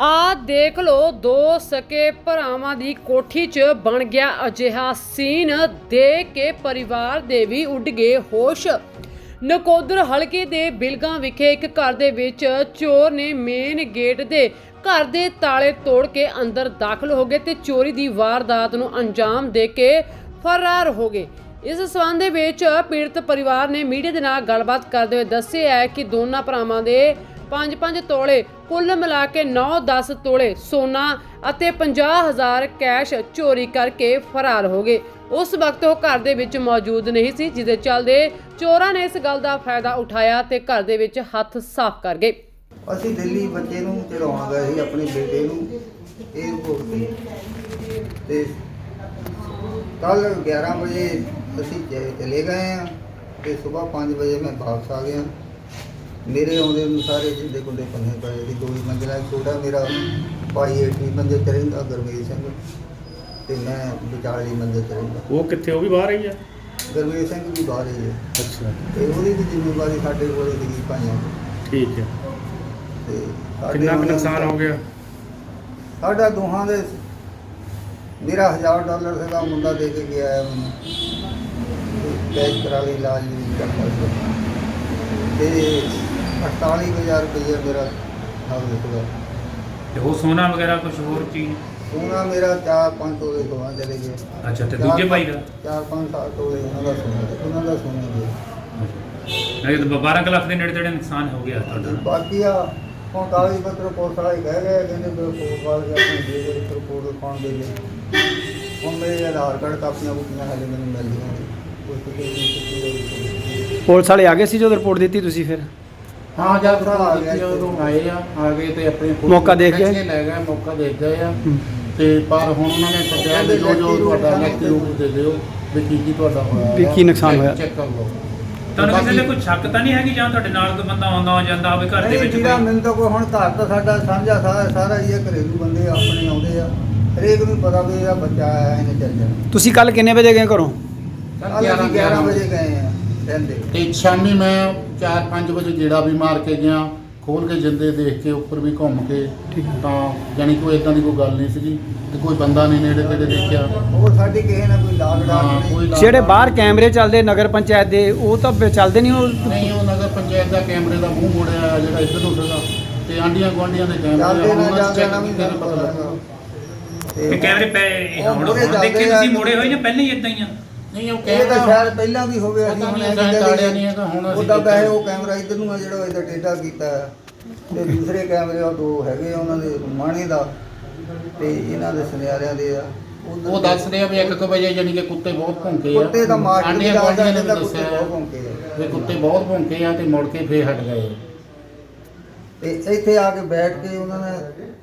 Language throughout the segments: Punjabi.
ਆ ਦੇਖ ਲੋ ਦੋ ਸਕੇ ਭਰਾਵਾਂ ਦੀ ਕੋਠੀ 'ਚ ਬਣ ਗਿਆ ਅਜਿਹਾ ਸੀਨ। ਦੇਖ ਕੇ ਪਰਿਵਾਰ ਦੇ ਵੀ ਉੱਡ ਗਏ ਹੋਸ਼। ਨਕੋਦਰ ਹਲਕੇ ਦੇ ਬਿਲਗਾ ਵਿਖੇ ਇੱਕ ਘਰ ਦੇ ਵਿੱਚ ਚੋਰ ਨੇ ਮੇਨ ਗੇਟ ਦੇ ਘਰ ਦੇ ਤਾਲੇ ਤੋੜ ਕੇ ਅੰਦਰ ਦਾਖਲ ਹੋ ਗਏ ਤੇ ਚੋਰੀ ਦੀ ਵਾਰਦਾਤ ਨੂੰ ਅੰਜਾਮ ਦੇ ਕੇ ਫਰਾਰ ਹੋ ਗਏ। ਇਸ ਸਬੰਧ ਵਿੱਚ ਪੀੜਤ ਪਰਿਵਾਰ ਨੇ ਮੀਡੀਆ ਦੇ ਨਾਲ ਗੱਲਬਾਤ ਕਰਦੇ ਹੋਏ ਦੱਸਿਆ ਹੈ ਕਿ ਦੋਨਾਂ ਭਰਾਵਾਂ ਦੇ 5-5 ਤੋਲੇ, ਕੁੱਲ ਮਿਲਾ ਕੇ 9-10 ਤੋਲੇ ਸੋਨਾ ਅਤੇ 50000 ਕੈਸ਼ ਚੋਰੀ ਕਰਕੇ ਫਰਾਰ ਹੋ ਗਏ। ਉਸ ਵਕਤ ਉਹ ਘਰ ਦੇ ਵਿੱਚ ਮੌਜੂਦ ਨਹੀਂ ਸੀ, ਜਿਹਦੇ ਚੱਲਦੇ ਚੋਰਾਂ ਨੇ ਇਸ ਗੱਲ ਦਾ ਫਾਇਦਾ ਉਠਾਇਆ ਤੇ ਘਰ ਦੇ ਵਿੱਚ ਹੱਥ ਸਾਫ਼ ਕਰ ਗਏ। ਅਸੀਂ ਦਿੱਲੀ ਬੱਚੇ ਨੂੰ ਚੜਾਉਣ ਗਏ ਸੀ, ਆਪਣੇ ਬੇਟੇ ਨੂੰ 에어ਪੋਰਟ ਤੇ। ਤੇ ਕੱਲ 11 ਵਜੇ ਅਸੀਂ ਚਲੇ ਗਏ ਆ ਤੇ ਸਵੇਰ 5 ਵਜੇ ਮੈਂ ਵਾਪਸ ਆ ਗਿਆ। ਮੇਰੇ ਆਉਂਦੇ ਨੂੰ ਸਾਰੇ ਜਿੰਦੇ ਗੁੰਡੇ ਪੰਨੇ ਪਏ ਸੀ ਦੋ ਹੀ ਮੰਜ਼ਲਾ ਛੋਟਾ ਮੇਰਾ ਭਾਈ 80 ਮੰਜ਼ੇ ਤੇ ਰਹਿੰਦਾ ਸਿੰਘ। ਤੇ ਮੈਂ ਵਿਚਾਲੀ ਮੰਜ਼ੇ ਤੇ ਰਹਿੰਦਾ ਉਹ ਕਿੱਥੇ ਉਹ ਵੀ ਬਾਹਰ ਹੀ ਆ? ਗੁਰਮੇਲ ਸਿੰਘ ਵੀ ਬਾਹਰ ਹੀ ਹੈ ਅੱਛਾ। ਤੇ ਉਹਦੀ ਵੀ ਜ਼ਿੰਮੇਵਾਰੀ ਸਾਡੇ ਕੋਲ ਸੀਗੀ ਭਾਈਆਂ ਦੀ। ਠੀਕ ਹੈ ਤੇ ਸਾਡੇ ਕਿੰਨਾ ਕੁ ਉਹਨਾਂ ਨੁਕਸਾਨ ਹੋ ਗਿਆ? ਸਾਡਾ ਦੋਹਾਂ ਦੇ ਮੇਰਾ 1000 ਡਾਲਰ ਸੀਗਾ ਮੁੰਡਾ ਦੇ ਕੇ ਗਿਆ ਹੈ। ਮੈਨੂੰ ਤੇ ਕੈਸ਼ ਕਰਾ ਲਈ ਇਲਾਜ ਵੀ ਕਰਦਾ ਸੀ ਤੇ 48000 ਰੁਪਏ ਮੇਰਾ ਨਾਲ ਨਿਕਲਿਆ। ਤੇ ਉਹ ਸੋਨਾ ਵਗੈਰਾ ਕੁਝ ਹੋਰ ਚੀਜ਼? ਸੋਨਾ ਮੇਰਾ 4-5 ਤੋਲੇ ਸੋਨਾ ਚਲੇ ਗਏ ਅੱਛਾ ਤੇ ਦੂਜੇ ਭਾਈ ਦਾ? 4-5 ਸਾਲ ਤੋਲੇ ਉਹਨਾਂ ਦਾ ਸੋਨਾ ਤੇ ਉਹਨਾਂ ਦਾ ਸੋਨਾ ਗਿਆ ਨਹੀਂ ਤਾਂ 12 ਕੁ ਲੱਖ ਦੇ ਨੇੜੇ ਤੇੜੇ ਨੁਕਸਾਨ ਹੋ ਗਿਆ ਤੁਹਾਡਾ। ਬਾਕੀ ਆ ਹੁਣ ਕਾਗਜ਼ ਪੱਤਰ ਪੁਲਿਸ ਵਾਲੇ ਕਹਿ ਗਏ ਕਹਿੰਦੇ ਵੀ ਰਿਪੋਰਟ ਵਾਲੇ ਆਪਣੇ ਦੇ ਦੇ ਰਿਪੋਰਟ ਦਿਖਾਉਣ ਦੇ ਲਈ ਹੁਣ ਮੇਰੇ ਆਧਾਰ ਕਾਰਡ ਕਾਪੀਆਂ ਬੁੱਕੀਆਂ ਹਾਲੇ ਮੈਨੂੰ ਕਿਤੇ ਨਹੀਂ। ਪੁਲਿਸ ਵਾਲੇ ਆ ਗਏ ਸੀ ਜਦੋਂ ਰਿਪੋਰਟ ਦਿੱਤੀ ਤੁਸੀਂ ਫਿਰ? ਹਾਂ ਜਦ ਭਰਾ ਆ ਗਿਆ। ਉਦੋਂ ਆਏ ਆ ਆ ਗਏ ਤੇ ਆਪਣੇ ਮੌਕਾ ਦੇਖ ਖਿੱਚ? ਕੇ ਲੈ ਗਏ ਮੌਕਾ ਦੇਖ ਗਏ ਆ। ਤੇ ਪਰ ਹੁਣ ਉਹਨਾਂ ਨੇ ਸੱਦਿਆ ਵੀ ਜੋ ਜੋ ਤੁਹਾਡਾ ਰੂਪ ਦੇ ਦਿਓ ਵੀ ਕੀ ਕੀ ਤੁਹਾਡਾ ਹੋਇਆ ਵੀ ਕੀ ਨੁਕਸਾਨ ਹੋਇਆ। ਚੈੱਕ ਕਰ ਲਓ। ਤੁਹਾਨੂੰ ਕਿਸੇ ਬਾਕੀ- ਦੇ ਕੋਈ ਸ਼ੱਕ ਤਾਂ ਨਹੀਂ ਹੈਗੀ ਜਾਂ ਤੁਹਾਡੇ ਨਾਲ ਕੋਈ ਬੰਦਾ ਆਉਂਦਾ ਹੋ ਜਾਂਦਾ ਹੋਵੇ ਘਰ ਦੇ ਨਹੀਂ ਵਿੱਚ ਜਿਹੜਾ ਕੋਈ? ਮੈਨੂੰ ਤਾਂ ਕੋਈ ਹੁਣ ਘਰ ਤਾਂ ਸਾਡਾ ਸਾਂਝਾ ਸਾਰਾ ਸਾਰਾ ਹੀ ਇਹ ਘਰੇਲੂ ਬੰਦੇ ਆਪਣੇ ਆਉਂਦੇ ਆ। ਹਰੇਕ ਨੂੰ ਪਤਾ ਵੀ ਇਹਦਾ ਬੱਚਾ ਆਇਆ ਇਹਨੇ ਚੱਲ ਜਾਣਾ। ਤੁਸੀਂ ਕੱਲ ਕਿੰਨੇ ਵਜੇ ਗਏ ਘਰੋਂ? ਕੱਲ ਅਸੀਂ 11 ਵਜੇ ਗਏ ਆ ਰਹਿੰਦੇ। ਤੇ ਸ਼ਾਮੀ ਮੈਂ 4-5 ਵਜੇ ਗੇੜਾ ਵੀ ਮਾਰ ਕੇ ਗਿਆ ਖੋਲ ਕੇ ਜਿੰਦੇ ਦੇਖ ਕੇ ਉੱਪਰ ਵੀ ਘੁੰਮ ਕੇ। ਤਾਂ ਜਾਨੀ ਕੋਈ ਇਦਾਂ ਦੀ ਕੋਈ ਗੱਲ ਨਹੀਂ ਸੀਗੀ ਤੇ ਕੋਈ ਬੰਦਾ ਨਹੀਂ ਨੇੜੇ ਤੇੜੇ ਦੇਖਿਆ। ਹੋਰ ਸਾਡੀ ਕਿਸੇ ਨਾਲ ਕੋਈ ਲਾਗ ਡਾਟ ਹਾਂ ਨਹੀਂ। ਜਿਹੜੇ ਬਾਹਰ ਕੈਮਰੇ ਚੱਲਦੇ ਨਗਰ ਪੰਚਾਇਤ ਦੇ ਉਹ ਤਾਂ ਚੱਲਦੇ ਨਹੀਂ ਉਹ? ਨਹੀਂ ਉਹ ਨਗਰ ਪੰਚਾਇਤ ਦਾ ਕੈਮਰੇ ਦਾ ਮੂੰਹ ਮੋੜਿਆ ਜਿਹੜਾ ਇੱਧਰ ਨੂੰ ਸੀਗਾ ਤੇ ਆਂਡੀਆਂ ਗੁਆਂਢੀਆਂ ਦੇ ਕੈਮਰੇ ਨਾ ਉਹਨਾਂ ਚੈੱਕ ਨਾ ਵੀ ਕੀਤੇ ਪਤਾ ਲੱਗਾ। ਤੇ ਕੈਮਰੇ ਪਏ ਹੁਣ ਦੇਖੇ। ਤੁਸੀਂ ਮੋੜੇ ਹੋਏ ਜਾਂ ਪਹਿਲਾਂ ਹੀ ਇਦਾਂ ਹੀ ਆ? ਨਹੀਂ ਉਹ ਇਹ ਤਾਂ ਕੈਮਰਾ ਸ਼ਾਇਦ ਪਹਿਲਾਂ ਵੀ ਹੋਵੇ ਅਸੀਂ ਪਤਾ ਹੁਣ ਨਹੀਂ ਇਹ ਤਾੜਿਆ ਨਹੀਂ ਹੈਗਾ, ਹੁਣ ਅਸੀਂ ਉਹਦਾ ਕੀਤਾ। ਵੈਸੇ ਉਹ ਕੈਮਰਾ ਇੱਧਰ ਨੂੰ ਆ ਜਿਹੜਾ ਇਹਦਾ ਟੇਢਾ ਕੀਤਾ ਹੈ। ਤੇ ਦੂਸਰੇ ਕੈਮਰੇ ਉਹ ਦੋ ਹੈਗੇ ਆ ਉਹਨਾਂ ਦੇ ਮਾਣੇ ਦਾ ਤੇ ਇਹਨਾਂ ਦੇ ਸੁਨਿਆਰਿਆਂ ਦੇ ਆ ਉੱਧਰ ਉਹ ਦੱਸ ਰਿਹਾ ਵੀ 1 ਵਜੇ ਜਾਨੀ ਕਿ ਕੁੱਤੇ ਬਹੁਤ ਭੌਂਕੇ ਆ ਕੁੱਤੇ ਤਾਂ ਮਾਰ ਕੇ ਆਂਢੀਆਂ ਗੁਆਂਢੀਆਂ ਨੇ ਦੱਸਿਆ ਆ ਵੀ ਕੁੱਤੇ ਬਹੁਤ ਭੌਂਕੇ ਆ ਤੇ ਮੁੜ ਕੇ ਫੇਰ ਹਟ ਗਏ ਤੇ ਇੱਥੇ ਆ ਕੇ ਬੈਠ ਕੇ ਉਹਨਾਂ ਨੇ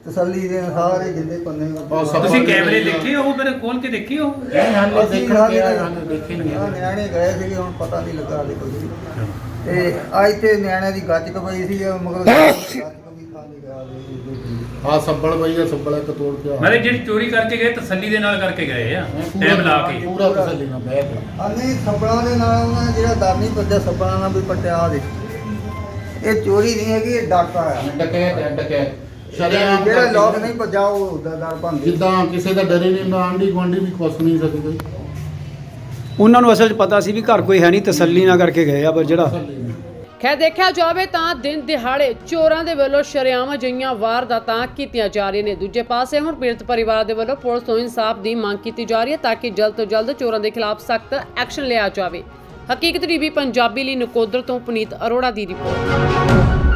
ਤਸੱਲੀ ਦੇ ਸਾਰੇ ਜਿੰਦੇ ਪੰਨੇ ਤੁਸੀਂ ਕੈਮਰੇ ਦੇਖੇ ਉਹ ਫਿਰ ਖੋਲ ਕੇ ਦੇਖੇ ਉਹ? ਨਹੀਂ ਹਾਲੇ ਦੇਖਣ ਗਿਆ ਹਾਲੇ ਦੇਖੇ ਨਹੀਂ ਹਾਂ, ਹੈਗੇ। ਨਿਆਣੇ ਗਏ ਸੀਗੇ ਹੁਣ ਪਤਾ ਨਹੀਂ ਲੱਗਾ ਹਾਲੇ ਕੁਝ ਵੀ। ਤੇ ਅੱਜ ਤੇ ਨਿਆਣਿਆਂ ਦੀ ਗੱਜ ਪਈ ਸੀ ਮਗਰ ਗੱਜ ਖਾ ਗਿਆ। ਆਹ ਸੱਬਲ ਆ ਸੱਬਲ ਇੱਕ ਤੋੜ ਕੇ ਆ। ਮਤਲਬ ਜਿਹੜੀ ਚੋਰੀ ਕਰਕੇ ਗਏ ਤਸੱਲੀ ਦੇ ਨਾਲ ਕਰਕੇ ਗਏ ਆ। ਪੂਰਾ- ਟਾਈਮ ਲਾ ਕੇ। ਪੂਰਾ ਤਸੱਲੀ ਨਾਲ ਬਹਿ ਕੇ। ਆ ਨਹੀਂ ਸੱਬਲਾਂ ਦੇ ਨਾਲ ਉਹਨਾਂ ਨੇ ਜਿਹੜਾ ਦਰ ਨਹੀਂ ਪੱਜਿਆ ਸੱਬਲਾਂ ਨਾਲ ਵੀ ਪੱਟਿਆ ਦੇ। ਇਹ ਚੋਰੀ ਨਹੀਂ ਹੈਗੀ ਇਹ ਡਾਕਾ ਆ ਡਕੈਤ ਹੈ ਡਕੈਤ ਸ਼ਰੇਆਮ ਜਿਹੜਾ ਲੋਕ ਨਹੀਂ ਭੱਜਾ ਉਹ ਦਰ ਭੰਦੇ ਜਿੱਦਾਂ ਕਿਸੇ ਦਾ ਡਰੇ ਨਹੀਂ ਹੁੰਦਾ ਆਂਢੀ ਗੁਆਂਢੀ ਵੀ ਕੁਛ ਨਹੀਂ ਸਕਦੀ ਉਹਨਾਂ ਨੂੰ ਅਸਲ 'ਚ ਪਤਾ ਸੀ ਵੀ ਘਰ ਕੋਈ ਹੈ ਨਹੀਂ ਤਸੱਲੀ ਨਾ ਕਰਕੇ ਗਏ ਆ ਪਰ ਜਿਹੜਾ। ਖੈਰ ਦੇਖਿਆ ਜਾਵੇ ਤਾਂ ਦਿਨ ਦਿਹਾੜੇ ਚੋਰਾਂ ਦੇ ਵੱਲੋਂ ਸ਼ਰੇਆਮ ਅਜਿਹੀਆਂ ਵਾਰਦਾਤਾਂ ਕੀਤੀਆਂ ਜਾ ਰਹੀਆਂ ਨੇ। ਦੂਜੇ ਪਾਸੇ ਹੁਣ ਪੀੜਤ ਪਰਿਵਾਰ ਦੇ ਵੱਲੋਂ ਪੁਲਿਸ ਤੋਂ ਇਨਸਾਫ ਦੀ ਮੰਗ ਕੀਤੀ ਜਾ ਰਹੀ ਹੈ ਤਾਂ ਕਿ ਜਲਦ ਤੋਂ ਜਲਦ ਚੋਰਾਂ ਦੇ ਖਿਲਾਫ ਸਖਤ ਐਕਸ਼ਨ ਲਿਆ ਜਾਵੇ। ਹਕੀਕਤ ਟੀਵੀ ਪੰਜਾਬੀ ਲਈ ਨਕੋਦਰ ਤੋਂ ਪੁਨੀਤ ਅਰੋੜਾ ਦੀ ਰਿਪੋਰਟ।